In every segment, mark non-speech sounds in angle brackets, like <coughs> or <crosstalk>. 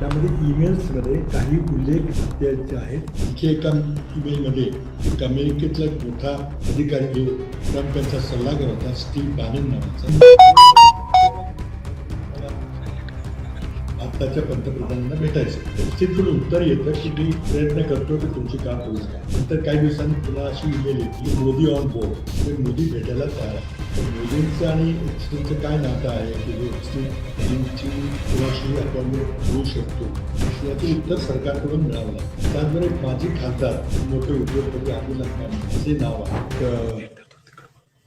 त्यामध्ये ईमेल्समध्ये काही उल्लेख त्यांचे आहेत. आणखी एका ईमेलमध्ये एक अमेरिकेतला मोठा अधिकारी जो ट्रम्प यांचा सल्लागार होता स्टीव्ह बॅनन नावाचा. त्याच्या पंतप्रधानांना भेटायचं. निश्चितपणे उत्तर येतं की मी प्रयत्न करतो की तुमची काम होईल नंतर काही दिवसांनी पुन्हा अशी ईमेल येते की मोदी ऑन बोर्ड ते मोदी भेटायला तयार आहे. तर मोदींचं आणि एक्सटीनचं काय नातं आहे? की जे एक्सटीनची कुणाशी अपॉइंटमेंट होऊ शकतो. याचं उत्तर सरकारकडून मिळावं लागतं. त्याचबरोबर माजी खासदार मोठे उद्योगपती अब्दुल असे नाव आहे.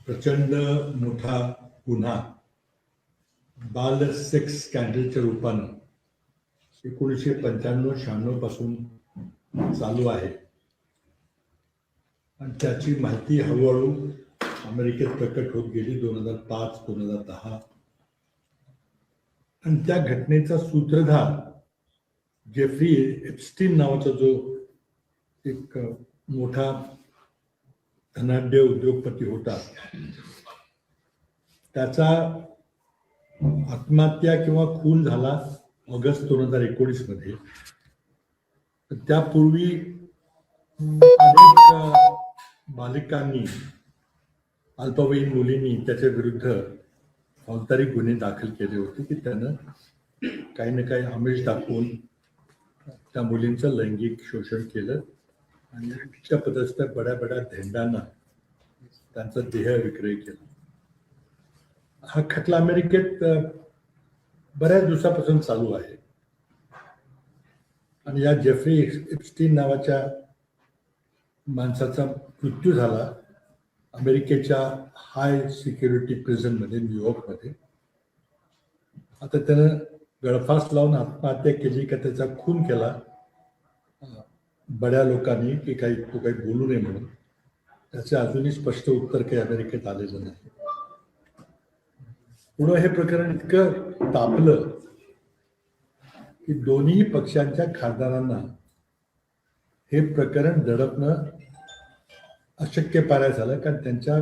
प्रचंड मोठा गुन्हा. बाल सेक्स स्कॅन्डलच्या रूपानं एकोणीसशे पंच्याण्णव शहाण्णवपासून चालू आहे. आणि त्याची माहिती हळूहळू अमेरिकेत प्रकट होत गेली दोन हजार पाच दोन हजार दहा. आणि त्या घटनेचा सूत्रधार जेफ्री एप्स्टीन नावाचा जो एक मोठा धनाढ्य उद्योगपती होता त्याचा आत्महत्या किंवा खून झाला. ऑगस्ट दोन हजार एकोणीसमध्ये त्यापूर्वी अनेक बालिकांनी अल्पवयीन मुलींनी त्याच्या विरुद्ध फौजदारी गुन्हे दाखल केले होते की त्यानं काही ना काही आमिष दाखवून त्या मुलींचं लैंगिक शोषण केलं आणि त्या पदस्थ बड्या बड्या धेंडांना त्यांचा देह विक्रय केला. हा खटला अमेरिकेत बऱ्याच दिवसापासून चालू आहे. आणि या जेफ्री एप्स्टीन नावाच्या माणसाचा मृत्यू झाला अमेरिकेच्या हाय सिक्युरिटी प्रिझनमध्ये न्यूयॉर्कमध्ये आता त्यानं गळफास लावून आत्महत्या केली का त्याचा खून केला बड्या लोकांनी की काही तो काही बोलू नये म्हणून त्याचे अजूनही स्पष्ट उत्तर काही अमेरिकेत आलेलं नाही. पुढं हे प्रकरण इतकं तापलं की दोन्ही पक्षांच्या खासदारांना हे प्रकरण दडपणं अशक्य पाराय झालं. कारण त्यांच्या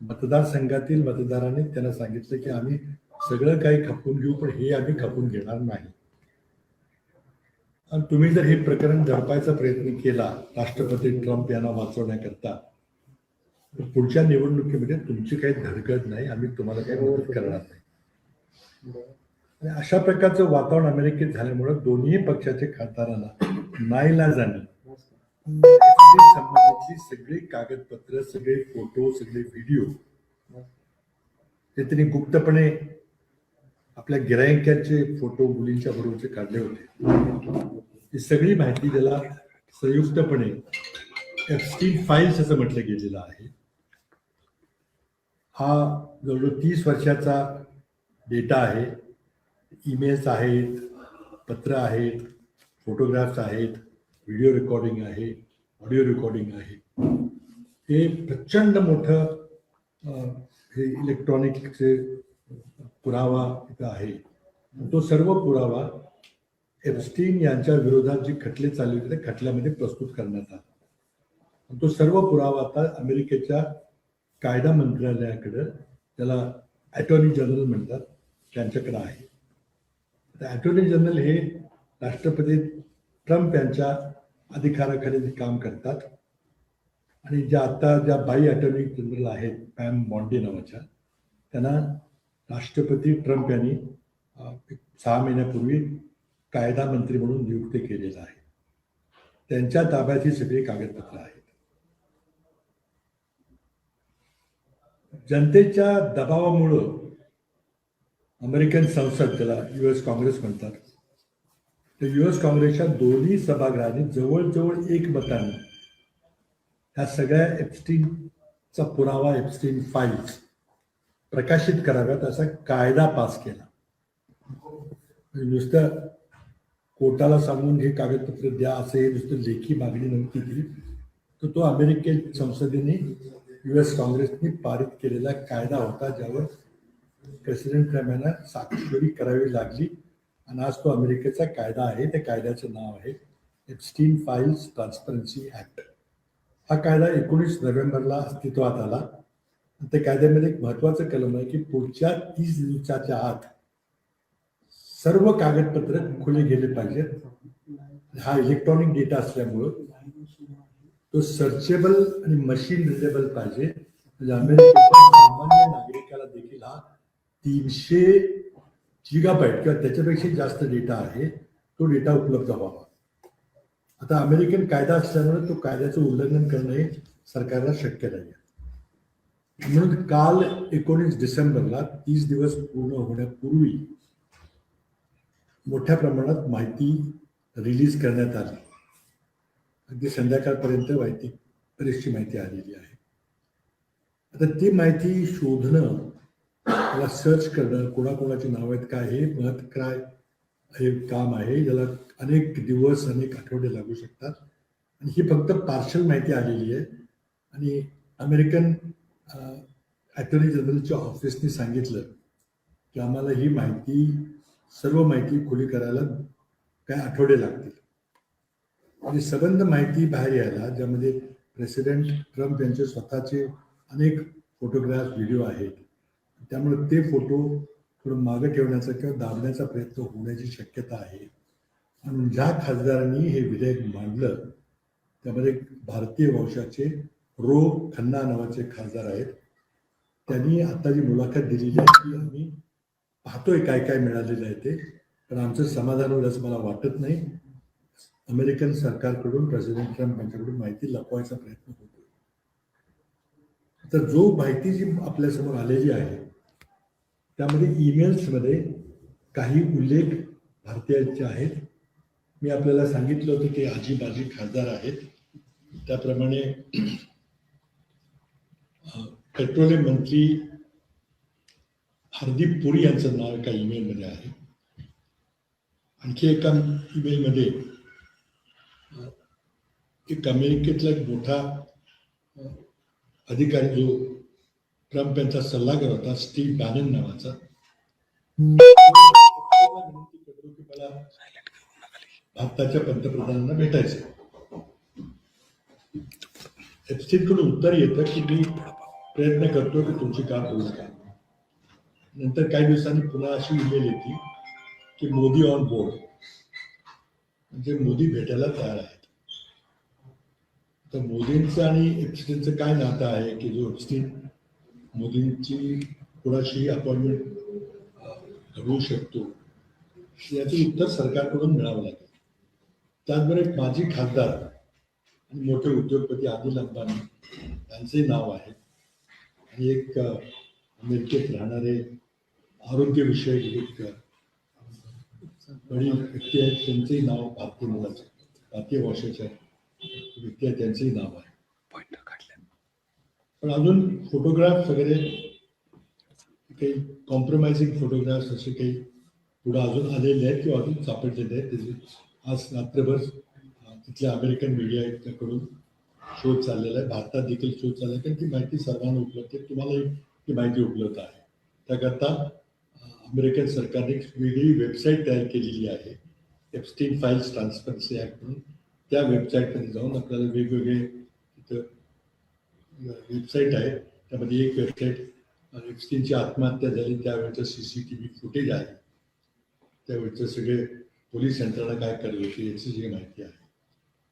मतदारसंघातील मतदारांनी त्यांना सांगितलं की आम्ही सगळं काही खपून घेऊ पण हे आम्ही खपून घेणार नाही. आणि तुम्ही जर हे प्रकरण दडपायचा प्रयत्न केला राष्ट्रपती ट्रम्प यांना वाचवण्याकरता पुढच्या निवडणुकीमध्ये तुमची काही धडगड नाही. आम्ही तुम्हाला काही मदत करणार नाही. आणि अशा प्रकारचं वातावरण अमेरिकेत झाल्यामुळं दोन्ही पक्षाच्या खासदाराला नाईला जाणे संबंधीची सगळी कागदपत्र सगळे फोटो सगळे व्हिडिओ ते त्यांनी गुप्तपणे आपल्या गिरायकांचे फोटो मुलींच्या बरोबरचे काढले होते. ही सगळी माहिती त्याला संयुक्तपणे एफस्टीन फाईल्स असं म्हटलं गेलेलं आहे. हा जवळजवळ तीस वर्षाचा डेटा आहे ईमेल्स आहेत पत्र आहेत फोटोग्राफ्स आहेत व्हिडिओ रेकॉर्डिंग आहे ऑडिओ रेकॉर्डिंग आहे. हे प्रचंड मोठं हे इलेक्ट्रॉनिकचे पुरावा इथं आहे. तो सर्व पुरावा एप्स्टीन यांच्या विरोधात जे खटले चालले होते त्या खटल्यामध्ये प्रस्तुत करण्यात आला. तो सर्व पुरावा आता अमेरिकेच्या कायदा मंत्रालयाकडं त्याला अटॉर्नी जनरल म्हणतात त्यांच्याकडे आहे. अटॉर्नी जनरल हे राष्ट्रपती ट्रम्प यांच्या अधिकाराखाली काम करतात. आणि ज्या आत्ता ज्या बाई अटॉर्नी जनरल आहेत पॅम बॉन्डे नावाच्या त्यांना राष्ट्रपती ट्रम्प यांनी सहा महिन्यापूर्वी कायदा मंत्री म्हणून नियुक्त केलेला आहे. त्यांच्या ताब्यात ही सगळी कागदपत्र आहेत. जनतेच्या दबावामुळं अमेरिकन संसद त्याला यू एस काँग्रेस म्हणतात. तर यू एस काँग्रेसच्या दोन्ही सभागृहांनी जवळजवळ एक मताने ह्या सगळ्या एप्स्टीनचा पुरावा एप्स्टीन फाईल्स प्रकाशित कराव्यात असा कायदा पास केला. म्हणजे नुसतं कोर्टाला सांगून हे कागदपत्र द्या असं हे नुसतं लेखी मागणी नव्हती केली. तर तो अमेरिकन संसदेने यू एस काँग्रेसने पारित केलेला कायदा होता ज्यावर प्रेसिडेंट ट्रम्प यांना साक्षरी करावी लागली. आणि आज तो अमेरिकेचा कायदा आहे. त्या कायद्याचं नाव आहे एप्स्टीन फाईल्स ट्रान्सपरन्सी ॲक्ट हा कायदा एकोणीस नोव्हेंबरला अस्तित्वात आला. त्या कायद्यामध्ये एक महत्वाचं कलम आहे की पुढच्या तीस दिवसाच्या आत सर्व कागदपत्र खुले गेले पाहिजेत. हा इलेक्ट्रॉनिक डेटा असल्यामुळं तो सर्चेबल आणि मशीन रिलेबल पाहिजे. म्हणजे अमेरिकेच्या तीनशे जिगाबाईट किंवा त्याच्यापेक्षा जास्त डेटा आहे तो डेटा उपलब्ध व्हावा. आता अमेरिकन कायदा असल्यामुळे तो कायद्याचं उल्लंघन करणे सरकारला शक्य नाही म्हणून काल एकोणीस डिसेंबरला तीस दिवस पूर्ण होण्यापूर्वी मोठ्या प्रमाणात माहिती रिलीज करण्यात आली. अगदी संध्याकाळपर्यंत माहिती बरीचशी माहिती आलेली आहे. आता ती माहिती शोधणं त्याला सर्च करणं कोणाकोणाची नावं आहेत काय हे मत काय हे काम आहे ज्याला अनेक दिवस अनेक आठवडे लागू शकतात. आणि ही फक्त पार्शल माहिती आलेली आहे. आणि अमेरिकन अटॉर्नी जनरलच्या ऑफिसने सांगितलं की आम्हाला ही माहिती सर्व माहिती खुली करायला काय आठवडे लागतील. आणि सबंध माहिती बाहेर यायला ज्यामध्ये प्रेसिडेंट ट्रम्प यांचे स्वतःचे अनेक फोटोग्राफ व्हिडिओ आहेत त्यामुळे ते फोटो थोडं मागे ठेवण्याचा किंवा दाबण्याचा प्रयत्न होण्याची शक्यता आहे. आणि ज्या खासदारांनी हे विधेयक मांडलं त्यामध्ये भारतीय वंशाचे रो खन्ना नावाचे खासदार आहेत. त्यांनी आता जी मुलाखत दिलेली आहे ती आम्ही पाहतोय काय काय मिळालेलं आहे ते. पण आमचं समाधान होईल असं मला वाटत नाही. अमेरिकन सरकारकडून प्रेसिडेंट ट्रम्प यांच्याकडून माहिती लपवायचा प्रयत्न होतो तर जो माहिती जी आपल्यासमोर आलेली आहे त्यामध्ये ईमेल्समध्ये काही उल्लेख भारतीयांचे आहेत. मी आपल्याला सांगितलं होतं की आजी बाजी खासदार आहेत. त्याप्रमाणे पेट्रोलियम मंत्री हरदीप पुरी यांचं नाव एका ईमेलमध्ये आहे. आणखी एका ईमेलमध्ये एक अमेरिकेतला एक मोठा अधिकारी जो ट्रम्प यांचा सल्लागार होता स्टीव्ह बॅनन नावाचा. मला भारताच्या पंतप्रधानांना भेटायचं. एफसीकडून उत्तर येतं की मी प्रयत्न करतो की तुमची काम होईल का नंतर काही दिवसांनी पुन्हा अशी ईमेल येते की मोदी ऑन बोर्ड. म्हणजे मोदी भेटायला तयार आहे. तर मोदींचं आणि एपस्टीनचं काय नातं आहे की जो एपस्टीन मोदींची कुणाशी अपॉइंटमेंट घडवू शकतो याचं उत्तर सरकारकडून मिळावं लागेल. त्याचबरोबर एक माजी खासदार आणि मोठे उद्योगपती आदिल अंबानी यांचंही नाव आहे. आणि एक अमेरिकेत राहणारे आरोग्यविषयक एक वडील व्यक्ती आहेत त्यांचेही नाव भारतीय मुलाचे भारतीय भाषेचे आहे आहेत त्यांचंही नाव आहे. पण अजून फोटोग्राफ्स वगैरे काही कॉम्प्रोमाइजिंग फोटोग्राफ्स असे काही पुढे अजून आलेले आहेत किंवा अजून सापडलेले आहेत. त्याचे आज रात्रभर तिथल्या अमेरिकन मीडियाकडून शोध चाललेला आहे. भारतात देखील शोध चालला आहे. कारण ती माहिती सर्वांना उपलब्ध आहे. तुम्हालाही ती माहिती उपलब्ध आहे. त्याकरता अमेरिकन सरकारने वेगळी वेबसाईट तयार केलेली आहे. एफस्टीन फाईल्स ट्रान्सपरन्सी ॲक्ट म्हणून. त्या वेबसाईटमध्ये जाऊन आपल्याला वेगवेगळे तिथं वेबसाईट आहे. त्यामध्ये एक वेबसाईट एक्सटीनची आत्महत्या झाली. त्यावेळेचं C C T V footage आहे. त्यावेळेचं सगळे पोलीस यंत्रणा काय करत होती याची जी माहिती आहे.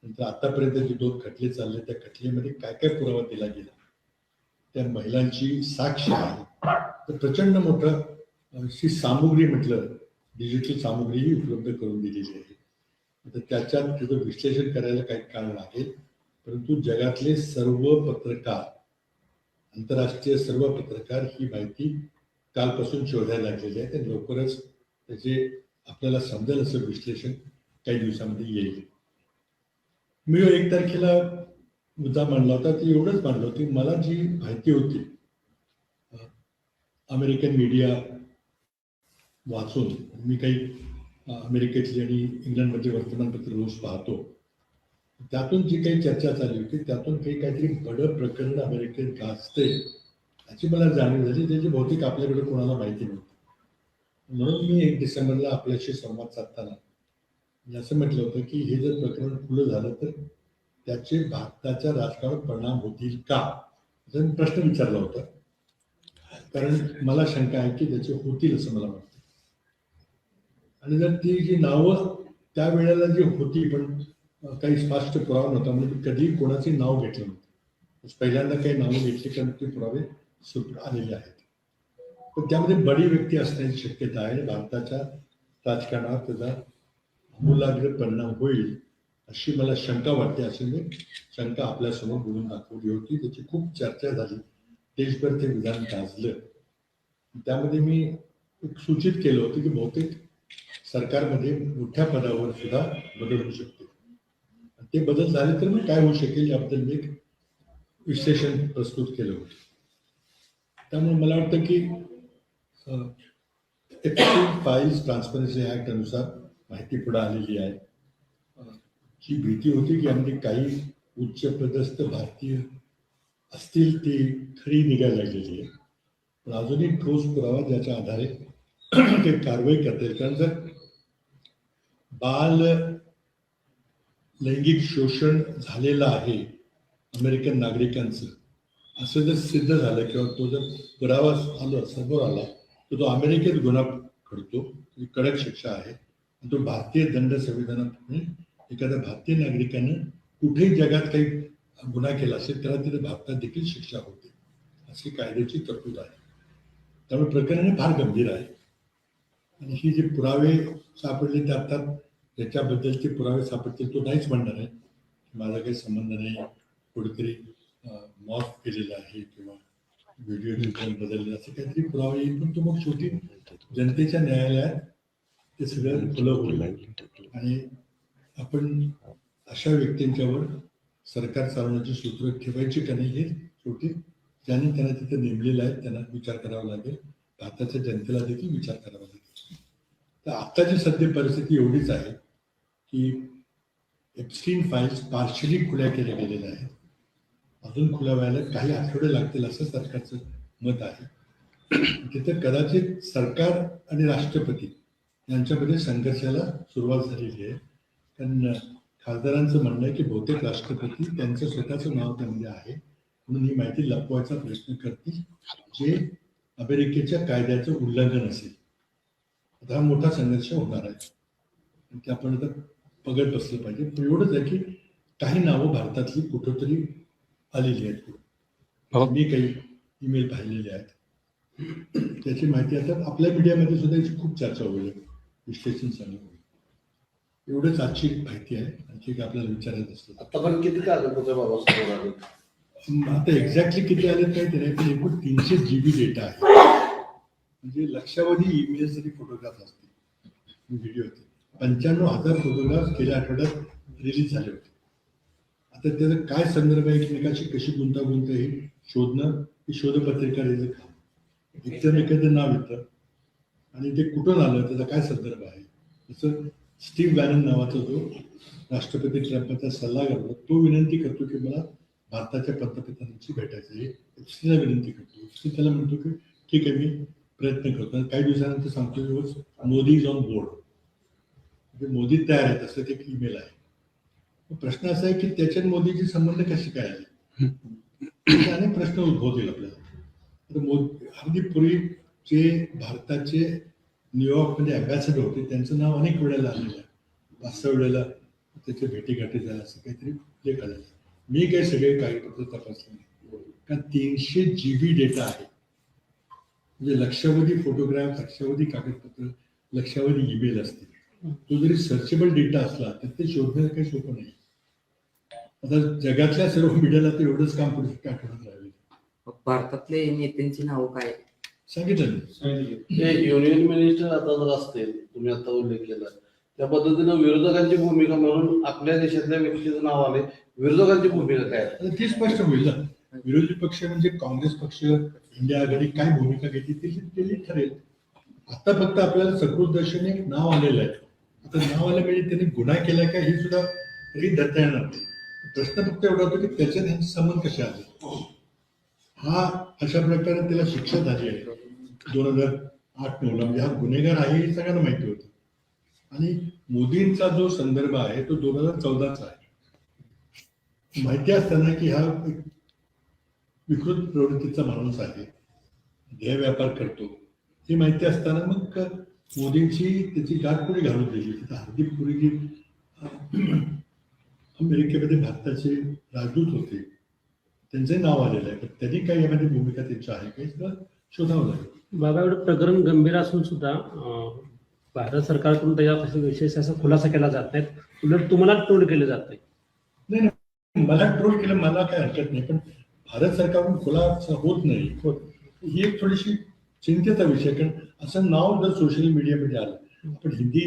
नंतर आतापर्यंत जे दोन खटले चालले त्या खटलेमध्ये काय काय पुरावा दिला गेला? त्या महिलांची साक्ष आहे. तर प्रचंड मोठं अशी सामुग्री म्हटलं डिजिटल सामुग्रीही उपलब्ध करून दिलेली आहे. आता त्याच्यात त्याचं विश्लेषण करायला काही काळ लागेल. परंतु जगातले सर्व पत्रकार आंतरराष्ट्रीय सर्व पत्रकार ही माहिती कालपासून शोधायला लागलेली आहे. आणि लवकरच त्याचे आपल्याला समजेल असं विश्लेषण काही दिवसामध्ये येईल. मी एक तारखेला मुद्दा मांडला होता. ते एवढंच मांडलं होती मला जी माहिती होती अमेरिकन मीडिया वाचून मी काही अमेरिकेतली आणि इंग्लंडमधली वर्तमानपत्र रोज पाहतो. त्यातून जी काही चर्चा चालली होती त्यातून काही काहीतरी बडं प्रकरण अमेरिकेत गाजते याची मला जाणीव झाली त्याची बहुतेक आपल्याकडे कोणाला माहिती नव्हती. म्हणून मी एक डिसेंबरला आपल्याशी संवाद साधताना मी असं म्हटलं होतं की हे जर प्रकरण खुलं झालं तर त्याचे भारताच्या राजकारणात परिणाम होतील का? असा मी प्रश्न विचारला होता. कारण मला शंका आहे की त्याचे होतील असं मला वाटतं. आणि जर ती जी नावं त्या वेळेला जी होती पण काही स्पष्ट पुरावा नव्हता म्हणजे कधी कोणाचे नाव घेतलं नव्हतं. पहिल्यांदा काही नावं घेतली कारण ते पुरावे सुट आलेले आहेत. पण त्यामध्ये बडी व्यक्ती असण्याची शक्यता आहे. भारताच्या राजकारणावर त्याचा मुलाग्र परिणाम होईल अशी मला शंका वाटते अशी मी शंका आपल्यासमोर बोलून दाखवली होती. त्याची खूप चर्चा झाली. देशभर ते विधान गाजलं. त्यामध्ये मी एक सूचित केलं होतं की बहुतेक सरकारमध्ये मोठ्या पदावर सुद्धा बदल होऊ शकते ते बदल झाले तर मग काय होऊ शकेल याबद्दल मी एक विश्लेषण प्रस्तुत केलं होतं. त्यामुळे मला वाटतं की फाईल्स ट्रान्सपरन्सी ऍक्ट अनुसार माहिती पुढे आलेली आहे. जी भीती होती की यामध्ये काही उच्च पदस्थ भारतीय असतील ती खरी निघायला लागलेली आहे. पण अजूनही ठोस पुरावा ज्याच्या आधारे ते कारवाई करता येईल कारण जर बाल लैंगिक शोषण झालेलं आहे अमेरिकन नागरिकांचं. असं जर सिद्ध झालं किंवा तो जर पुरावा आला समोर आला तर तो अमेरिकेत गुन्हा घडतो. कडक शिक्षा आहे. आणि तो भारतीय दंड संविधानात एखाद्या भारतीय नागरिकानं कुठेही जगात काही गुन्हा केला असेल त्याला तिथे भारतात देखील शिक्षा होते. अशी कायद्याची तरतूद आहे. त्यामुळे प्रकरण फार गंभीर आहे. आणि ही जे पुरावे सापडले ते आता त्याच्याबद्दलचे पुरावे सापडतील तो नाहीच म्हणणार आहे. माझा काही संबंध नाही. कुठेतरी मॉफ केलेला आहे किंवा व्हिडिओ बदलले. असे काहीतरी पुरावे येईल पण तो मग शेवटी जनतेच्या न्यायालयात ते सगळं खुलं होईल. आणि आपण अशा व्यक्तींच्यावर सरकार चालवण्याची सूत्र ठेवायची का नाही हे शेवटी ज्यांनी त्यांना तिथे नेमलेलं आहे त्यांना विचार करावा लागेल. भारताच्या जनतेला देखील विचार करावा लागेल. तर आत्ताची सध्या परिस्थिती एवढीच आहे की एप्स्टीन फाईल्स पार्शली खुल्या केल्या गेलेल्या आहेत. अजून खुल्या व्हायला काही आठवडे लागतील असं सरकारचं मत आहे. तिथं कदाचित सरकार आणि राष्ट्रपती यांच्यामध्ये संघर्षाला सुरुवात झालेली आहे. कारण खासदारांचं म्हणणं आहे की बहुतेक राष्ट्रपती त्यांचं स्वतःचं नाव त्यामध्ये आहे. म्हणून ही माहिती लपवायचा प्रयत्न करतील. जे अमेरिकेच्या कायद्याचं उल्लंघन असेल. आता हा मोठा संघर्ष होणार आहे. ते आपण आता बघत बसलं पाहिजे. पण एवढंच आहे की काही नावं भारतातली कुठंतरी आलेली आहेत हो. मी काही ईमेल पाहिलेले आहेत. त्याची माहिती आता आपल्या मीडियामध्ये सुद्धा याची खूप चर्चा होईल. विश्लेषण चालू होईल. एवढंच आजची माहिती आहे. आणखी काही आपल्याला विचारायचं असलं तर. आतापर्यंत किती बाबा आता एक्झॅक्टली किती आले माहिती नाही पण एकूण तीनशे जी बी डेटा आहे. म्हणजे लक्षावधी ईमेल्स आणि फोटोग्राफ असतील व्हिडिओ होते पंच्याण्णव हजार फोटोग्राफ गेल्या आठवड्यात रिलीज झाले होते. आता त्याचा काय संदर्भ आहे एकमेकाशी कशी गुंतागुंत आहे हे शोधणं ही शोधपत्रिका द्यायचं काम एकदम एखादं नाव येतं आणि ते कुठून आलं त्याचा काय संदर्भ आहे? जसं स्टीव्ह बॅनन नावाचा जो राष्ट्रपती ट्रम्पचा सल्लागार होता तो विनंती करतो की मला भारताच्या पंतप्रधानांची भेटायचं आहे. एफसीला विनंती करतो. एफसी त्याला म्हणतो की ठीक आहे मी प्रयत्न करतो. आणि काही दिवसानंतर सांगतो की मोदी इज ऑन बोर्ड. म्हणजे मोदी तयार आहेत असं ते एक ईमेल आहे. प्रश्न असा आहे की त्याच्यात मोदीचे संबंध कसे काय आले अनेक प्रश्न उद्भवतील आपल्याला. तर मोदी अगदी पूर्वी जे भारताचे न्यूयॉर्कमध्ये अँबॅसेडर होते त्यांचं नाव अनेक वेळेला आलेलं आहे. पाच सहा वेळेला त्याचे भेटीगाठी झाल्या असं काहीतरी लेख आलेला आहे. मी काही सगळे कागदपत्र तपासले नाही. कारण तीनशे जी बी डेटा आहे. म्हणजे लक्षावधी फोटोग्राफ लक्षावधी कागदपत्र लक्षावधी ईमेल असतील तो जरी सर्चेबल डेटा असला तर ते शोधणं काही सोपं नाही आता जगातल्या सर्व मीडियाला तर एवढंच काम करू शकतं आठवड्यात राहिले भारतातले नेत्यांची नावं काय? सांगितलं. ते युनियन मिनिस्टर आता जर असतील तुम्ही आता उल्लेख केला त्या पद्धतीनं विरोधकांची भूमिका म्हणून आपल्या देशातल्या व्यक्तीचं नाव आले विरोधकांची भूमिका काय आहे? आता ती स्पष्ट होईल ना विरोधी पक्ष म्हणजे काँग्रेस पक्ष इंडिया आघाडी काय भूमिका घेतली ती केली ठरेल. आता फक्त आपल्याला सकृत एक नाव आलेलं आहे. आता नाव आलं म्हणजे त्यांनी गुन्हा केला का हे सुद्धा तरी धरता येणार नाही. प्रश्न फक्त एवढा होतो की त्याच्यात त्यांचे संबंध कसे आले हा अशा प्रकारे त्याला शिक्षा झाली आहे. दोन हजार आठ नऊला म्हणजे हा गुन्हेगार आहे हे सगळ्यांना माहिती होतं. आणि मोदींचा जो संदर्भ आहे तो दोन हजार चौदाचा आहे. माहिती असताना की हा विकृत प्रवृत्तीचा माणूस आहे. ध्येय व्यापार करतो. ही माहिती असताना मग मोदींची त्याची गाठ कोणी घालून दिली. तिथं हार्दिक पुरी जी अमेरिकेमध्ये भारताचे राजदूत होते. त्यांचे नाव आलेलं आहे. पण त्यांनी काय यामध्ये भूमिका त्यांची आहे काही सगळं शोधावं लागेल. बाबा एवढं प्रकरण गंभीर असून सुद्धा भारत सरकारकडून त्याच्या विशेष असा खुलासा केला जात नाही उलट तुम्हाला टोल केलं जात नाही मला ट्रोल केलं मला काय हरकत नाही. पण भारत सरकारकडून खुलासा होत नाही होत. ही एक थोडीशी चिंतेचा विषय कारण असं नाव जर सोशल मीडियामध्ये आलं आपण हिंदी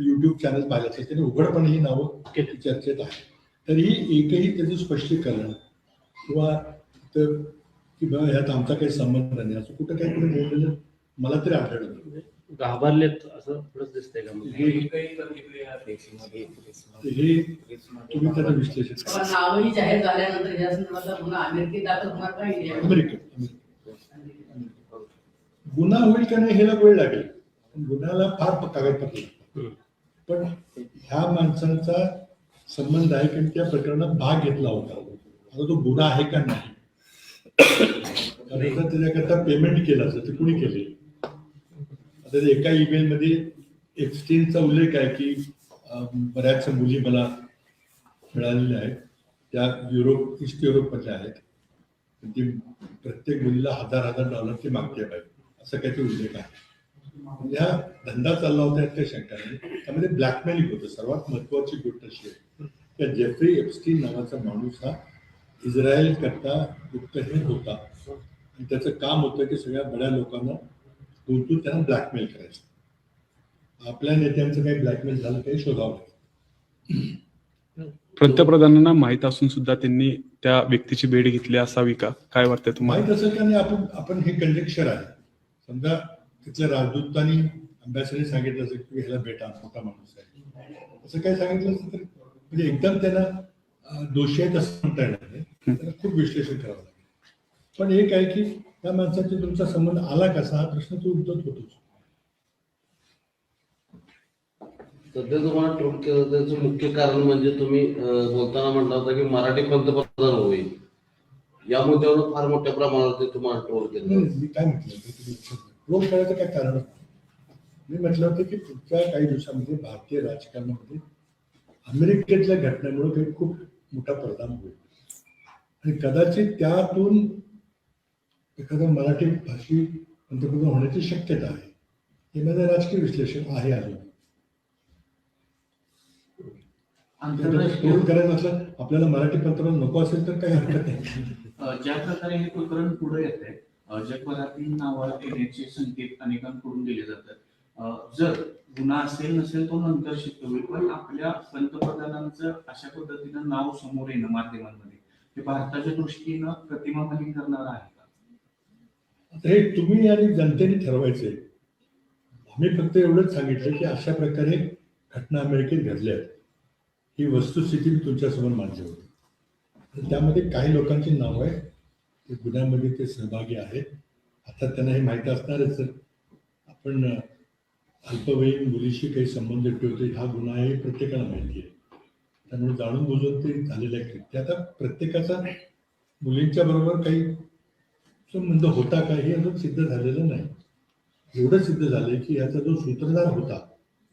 युट्यूब चॅनल पाहिलं असेल त्याने उघडपणे ही नावं केली. चर्चेत आहे तरीही एकही त्याचं स्पष्टीकरण किंवा तर की बाबा ह्यात आमचा काही संबंध नाही असं कुठं काही कुठे बोललेलं मला तरी आढळलं घाबरलेत असं थोडंच दिसतंय का तर हे तुम्ही त्याचं विश्लेषण करा. पण नावही जाहीर झाल्यानंतर या संदर्भातला गुन्हा अमेरिकेत दाखल होणार का इंडियामध्ये? अमेरिकेत अमेरिकेत. गुन्हा होईल का नाही ह्याला वेळ लागेल पण गुन्ह्याला फार प- कागदपत्र लागतात. हम्म. पण ह्या माणसांचा संबंध आहे कारण त्या प्रकरणात भाग घेतला होता आता तो गुन्हा आहे का नाही <coughs> कारण त्याच्याकरता पेमेंट केलं असतं ते कुणी केले आता एका ईमेलमध्ये एक्सचेंजचा उल्लेख आहे की बऱ्याचशा मुली मला मिळालेल्या आहेत. त्या युरोप ईस्ट युरोपमधल्या आहेत. ती प्रत्येक मुलीला हजार हजार डॉलरची मागते पाहिजे असं काहीतरी उल्लेख आहे. म्हणजे हा धंदा चालला होता यात काही शंका नाही त्यामध्ये ब्लॅकमेलिंग होतं. सर्वात महत्वाची गोष्ट अशी आहे त्या जेफ्री एप्स्टीन नावाचा माणूस हा इस्रायल करता गुप्तहेर होता. आणि त्याचं काम होतं की सगळ्या बड्या लोकांना गुंतून त्यांना ब्लॅकमेल करायचं. आपल्या नेत्यांचं काही ब्लॅकमेल झालं काही शोधावं लागेल. पंतप्रधानांना माहीत असून सुद्धा त्यांनी त्या व्यक्तीची भेट घेतली असावी का? काय वाटतंय तुम्हाला? माहीत असेल का नाही आपण आपण हे कंजेक्चर आहे. समजा तिथल्या राजदूतांनी अभ्यासाने सांगितलं असेल की ह्याला भेटा मोठा माणूस आहे. असं काय सांगितलं असेल तर म्हणजे एकदम त्यांना दोषी आहेत असं म्हणता येणार नाही. त्याला खूप विश्लेषण करावं लागेल. पण एक आहे की त्या माणसाचा तुमचा संबंध आला कसा हा प्रश्न तो उद्धत होतोच सध्या तुम्हाला ट्रोल केलं त्याचं मुख्य कारण म्हणजे तुम्ही अं, बोलताना म्हटलं होता की मराठी पंतप्रधान होईल. या मुद्द्यावर फार मोठ्या प्रमाणात तुम्हाला ट्रोल नाही, केलं. नाही, मी काय म्हटलं होतं तुम्ही रोग करायचं काय कारण होतं? मी म्हटलं होतं की पुढच्या काही दिवसामध्ये भारतीय राजकारणामध्ये अमेरिकेतल्या घटनेमुळे काही खूप मोठा परिणाम होईल. आणि कदाचित त्यातून एखादा मराठी भाषी पंतप्रधान होण्याची शक्यता आहे. हे माझं राजकीय विश्लेषण आहे अजून. करायचं असलं आपल्याला मराठी पंतप्रधान नको असेल तर काही हरकत नाही. ज्या प्रकारे हे प्रकरण पुढे येत आहे जगभरातील नावं येण्याचे संकेत अनेकांकडून दिले जातात. जर गुन्हा असेल नसेल तो नंतर सिद्ध होईल पण आपल्या पंतप्रधानांचं अशा पद्धतीनं नाव समोर येणं माध्यमांमध्ये हे भारताच्या दृष्टीनं प्रतिमा मलिन करणार आहे. आता हे तुम्ही आणि जनतेने ठरवायचे. आम्ही फक्त एवढंच सांगितलं की अशा प्रकारे घटना अमेरिकेत घडल्या आहेत. ही वस्तुस्थिती मी तुमच्यासमोर मांडली होती. त्यामध्ये काही लोकांची नावं आहे ते गुन्ह्यामध्ये ते सहभागी आहेत. आता त्यांना हे माहीत असणारच आपण अल्पवयीन मुलीशी काही संबंध ठेवतो. हा गुन्हा आहे हे प्रत्येकाला माहिती आहे. त्यामुळे जाणून बुजून ते झालेलं आहे ते आता प्रत्येकाचा मुलींच्या बरोबर काही संबंध होता का हे अजून सिद्ध झालेलं नाही. एवढं सिद्ध झालंय की याचा जो सूत्रधार होता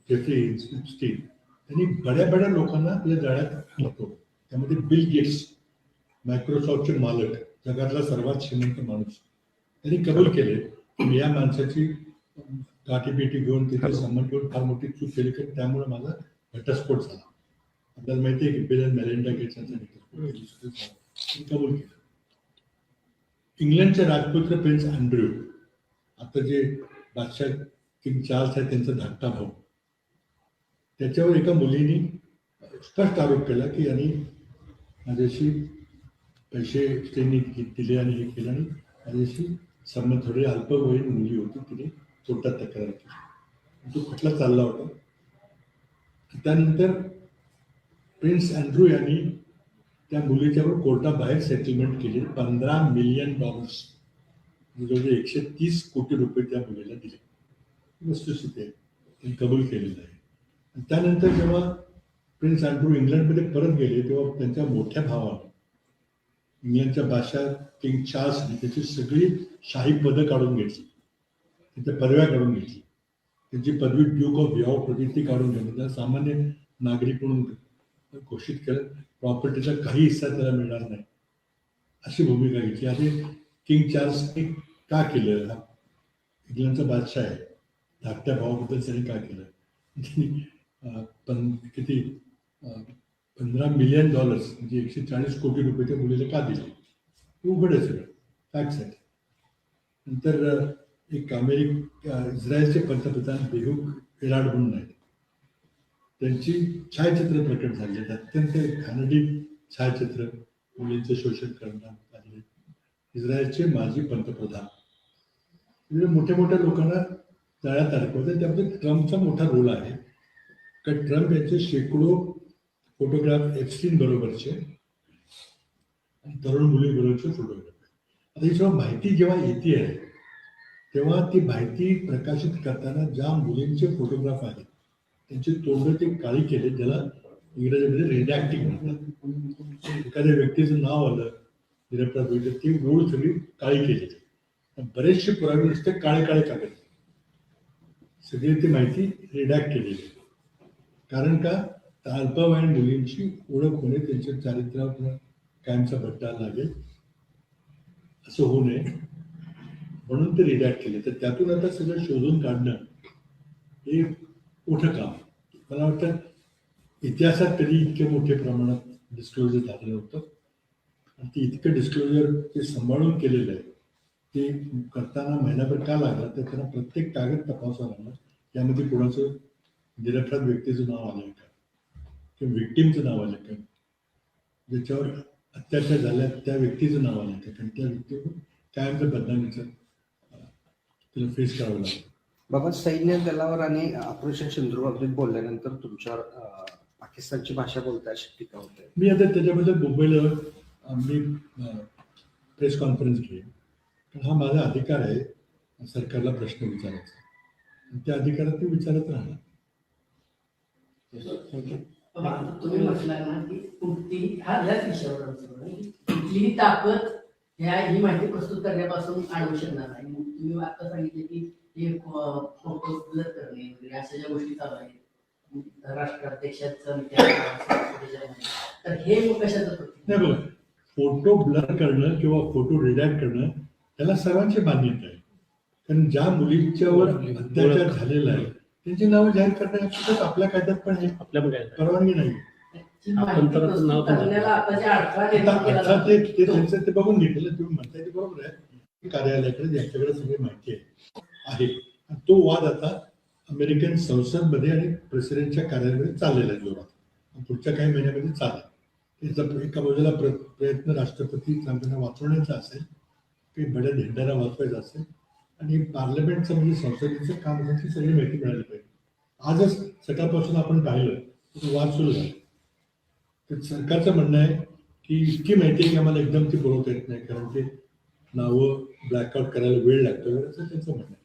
जेफ्री स्टील त्यांनी बड्या बड्या लोकांना आपल्या जाळ्यात घालतो त्यामध्ये बिल गेट्स मायक्रोसॉफ्टचे मालक जगातला सर्वात श्रीमंत माणूस. त्यांनी कबूल केले की या माणसाची गाठीपेटी घेऊन तिथे संबंध घेऊन फार मोठी चूक केली कारण त्यामुळे माझा घटस्फोट झाला. आपल्याला माहिती आहे की बिल अँड मेलिंडा गेट्स यांचा घटस्फोट कबूल केला. इंग्लंडचे राजपुत्र प्रिन्स अँड्र्यू आता जे बादशाह किंग चार्ल्स आहे त्यांचा धाकटा भाऊ. त्याच्यावर एका मुलीने स्पष्ट आरोप केला की यांनी माझ्याशी पैसे त्यांनी दिले आणि हे केलं आणि माझ्याशी संबंध थोडी अल्पवयीन मुली होती तिने कोर्टात तक्रार केली. तो खटला चालला होता? त्यानंतर प्रिन्स अँड्रू यांनी त्या मुलीच्यावर कोर्टाबाहेर सेटलमेंट केली. पंधरा मिलियन डॉलर्स जवळजवळ एकशे तीस कोटी रुपये त्या मुलीला दिले. वस्तुस्थिती आहे. त्यांनी कबूल केलेलं आहे. आणि त्यानंतर जेव्हा प्रिन्स अँड्रू इंग्लंडमध्ये परत गेले तेव्हा त्यांच्या मोठ्या भावाने इंग्लंडच्या बादशाह किंग चार्ल्सने त्याची सगळी शाही पदं काढून घेतली. त्यांच्या पदव्या काढून घेतली. त्यांची पदवी ड्यूक ऑफ यॉर्क होती ती काढून घेतली. त्याला सामान्य नागरिक म्हणून घोषित केलं. प्रॉपर्टीचा काही हिस्सा त्याला मिळणार नाही. अशी भूमिका घेतली. आणि किंग चार्ल्सने का केलं? हा इंग्लंडचा बादशाह आहे. धाकट्या भावाबद्दल त्यांनी का केलं? पण किती पंधरा मिलियन डॉलर्स म्हणजे एकशे चाळीस कोटी रुपये त्या मुलीला का दिले? हे उघड आहे सगळं. फॅक्ट्स आहेत. नंतर एक अमेरिक इस्रायलचे पंतप्रधान बेहूक एराड म्हणून आहेत. त्यांची छायाचित्र प्रकट झाली. आहेत अत्यंत घाणडी छायाचित्र मुलींचं शोषण करण्यात आले इस्रायलचे माजी पंतप्रधान. म्हणजे मोठ्या मोठ्या लोकांना तळ्यात अडकवतात त्यामध्ये ट्रम्पचा मोठा रोल आहे. कारण ट्रम्प यांचे शेकडो फोटोग्राफ एप्स्टीन बरोबरचे आणि तरुण मुलीबरोबरचे फोटोग्राफ आता ही जेव्हा माहिती जेव्हा येते आहे तेव्हा ती माहिती प्रकाशित करताना ज्या मुलींचे फोटोग्राफ आहेत त्यांची तोंड ते काळी केले ज्याला इंग्रजीमध्ये रिडॅक्टिंग म्हणतात. एखाद्या व्यक्तीचं नाव आलं निरपराध होईल ती ओळ सगळी काळी केली. बरेचसे पुरावे नुसते काळे काळे कागद. सगळी ती माहिती रिडॅक्ट केलेली कारण का? अल्पवयीन मुलींची ओळख होणे त्यांच्या चारित्र्यावर कायमचा भट्टा लागेल. असं होऊ नये. म्हणून ते रिडॅक्ट केले. तर त्यातून आता सगळं शोधून काढणं हे मोठं काम. मला वाटतं इतिहासात कधी इतके मोठ्या प्रमाणात डिस्क्लोजर झालेलं होतं. आणि ते इतकं डिस्क्लोजर ते सांभाळून केलेलं आहे. ते करताना महिनाभर का लागला तर त्यांना प्रत्येक कागद तपासावा लागला यामध्ये कोणाचं निरपराध व्यक्तीचं नाव आलं का? किंवा विक्टीमचं नाव आलं का? ज्याच्यावर अत्याचार झाल्या त्या व्यक्तीचं नाव आलं का? कारण त्या व्यक्तीवर कायमचं बदनामीचं तिला फेस करावं लागतं बाबा सैन्य दलावर आणि ऑपरेशन बाबतीत बोलल्यानंतर तुमच्यावर पाकिस्तानची भाषा बोलता अशी टीका होते. मी आता त्याच्याबद्दल मुंबईला मी प्रेस कॉन्फरन्स घेईन. कारण हा माझा अधिकार आहे सरकारला प्रश्न विचारायचा. आणि त्या अधिकारात मी विचारत राहणार. तुम्ही म्हटलं ना की हा ह्याच विषयावर कुठलीही ताकद ह्या ही माहिती प्रस्तुत करण्यापासून अडवू शकणार नाही. तुम्ही आता सांगितले की हे फोटो ब्लर करणे वगैरे अशा ज्या गोष्टी चालू आहेत. राष्ट्राध्यक्षाचं त्या- तर हे मग कशाचं फोटो ब्लर करणं किंवा फोटो रिडॅक्ट करणं त्याला सर्वांची मान्यता आहे. कारण ज्या मुलींच्यावर अत्याचार झालेला आहे त्यांची नावं जाहीर करण्याची आपल्या कायद्यात पण आहे. आपल्या परवानगी नाही. ती बघून घेतलेलं तुम्ही म्हणताय ते बरोबर आहे. की कार्यालयाकडे यांच्याकडे सगळी माहिती आहे. आहे. आणि तो वाद आता अमेरिकन संसदमध्ये आणि प्रेसिडेंटच्या कार्यालयामध्ये चाललेला आहे जोरात पुढच्या काही महिन्यामध्ये चालेल. त्याचा एका बाजूला प्र प्रयत्न राष्ट्रपती ट्रम्पना वाचवण्याचा असेल काही बड्या झेंड्याला वाचवायचा असेल आणि पार्लमेंटचं म्हणजे संसदेचं काम असेल ती सगळी माहिती मिळाली पाहिजे. आजच सकाळपासून आपण पाहिलं तर तो वाद सुरू झाला. तर सरकारचं म्हणणं आहे की इतकी माहिती आहे की आम्हाला एकदम ती पुरवता येत नाही कारण ते नावं ब्लॅकआउट करायला वेळ लागतो. वगैरे असं त्यांचं म्हणणं आहे.